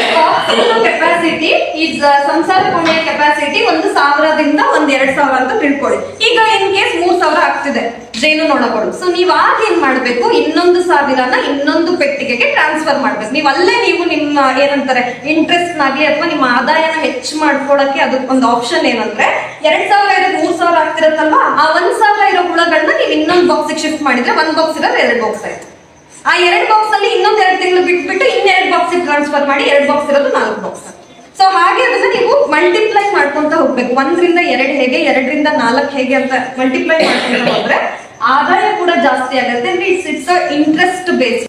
ಕೆಪಾಸಿಟಿ ಈ ಸಂಸಾರ ಕೋಣೆಯ ಕೆಪಾಸಿಟಿ ಒಂದು ಸಾವಿರದಿಂದ ಒಂದ್ ಎರಡ್ ಸಾವಿರ ಅಂತ ತಿಳ್ಕೊಳ್ಳಿ. ಈಗ ಇನ್ ಕೇಸ್ ಮೂರ್ ಸಾವಿರ ಆಗ್ತಿದೆ, ಜೇನು ನೋಡಬಹುದು ಸೊ ನೀವ್ ಆಗ ಏನ್ ಮಾಡ್ಬೇಕು? ಇನ್ನೊಂದು ಸಾವಿರನ ಇನ್ನೊಂದು ಪೆಟ್ಟಿಗೆಗೆ ಟ್ರಾನ್ಸ್ಫರ್ ಮಾಡ್ಬೇಕು. ನೀವು ಅಲ್ಲೇ ನೀವು ನಿಮ್ಮ ಏನಂತಾರೆ ಇಂಟ್ರೆಸ್ಟ್ ಆಗ್ಲಿ ಅಥವಾ ನಿಮ್ಮ ಆದಾಯನ ಹೆಚ್ಚು ಮಾಡ್ಕೊಳಕ್ಕೆ ಅದಕ್ಕೆ ಒಂದು ಆಪ್ಷನ್ ಏನಂದ್ರೆ ಎರಡ್ ಸಾವಿರ ಇರೋದು ಮೂರ್ ಸಾವಿರ ಆಗ್ತಿರತ್ತಲ್ವಾ? ಆ ಒಂದ್ ಸಾವಿರ ಇರೋ ಹುಳಗಳನ್ನ ನೀವು ಇನ್ನೊಂದು ಬಾಕ್ಸ್ ಶಿಫ್ಟ್ ಮಾಡಿದ್ರೆ ಒಂದ್ ಬಾಕ್ಸ್ ಇರೋದು ಎರಡು ಬಾಕ್ಸ್ ಆಯ್ತು. ಆ ಎರಡು ಬಾಕ್ಸ್ ಅಲ್ಲಿ ಇನ್ನೊಂದ್ ಎರಡ್ ತಿಂಗಳು ಬಿಟ್ಬಿಟ್ಟು ಇನ್ನೆರಡು ಬಾಕ್ಸ್ ಟ್ರಾನ್ಸ್ಫರ್ ಮಾಡಿ ಎರಡು ಬಾಕ್ಸ್ ಇರೋದು ನಾಲ್ಕು ಬಾಕ್ಸ್ ಸೊ ಹಾಗೆ ಅದನ್ನ ನೀವು ಮಲ್ಟಿಪ್ಲೈ ಮಾಡ್ಕೊಂತ ಹೋಗ್ಬೇಕು. ಒಂದರಿಂದ ಎರಡ್ ಹೇಗೆ, ಎರಡರಿಂದ ನಾಲ್ಕು ಹೇಗೆ ಅಂತ ಮಲ್ಟಿಪ್ಲೈ ಮಾಡ್ಕೊಂಡು ಹೋದ್ರೆ ಆದಾಯ ಕೂಡ ಜಾಸ್ತಿ ಆಗುತ್ತೆ. ಅಂದ್ರೆ ಇಟ್ಸ್ ಇಟ್ಸ್ ಇಂಟ್ರೆಸ್ಟ್ ಬೇಸ್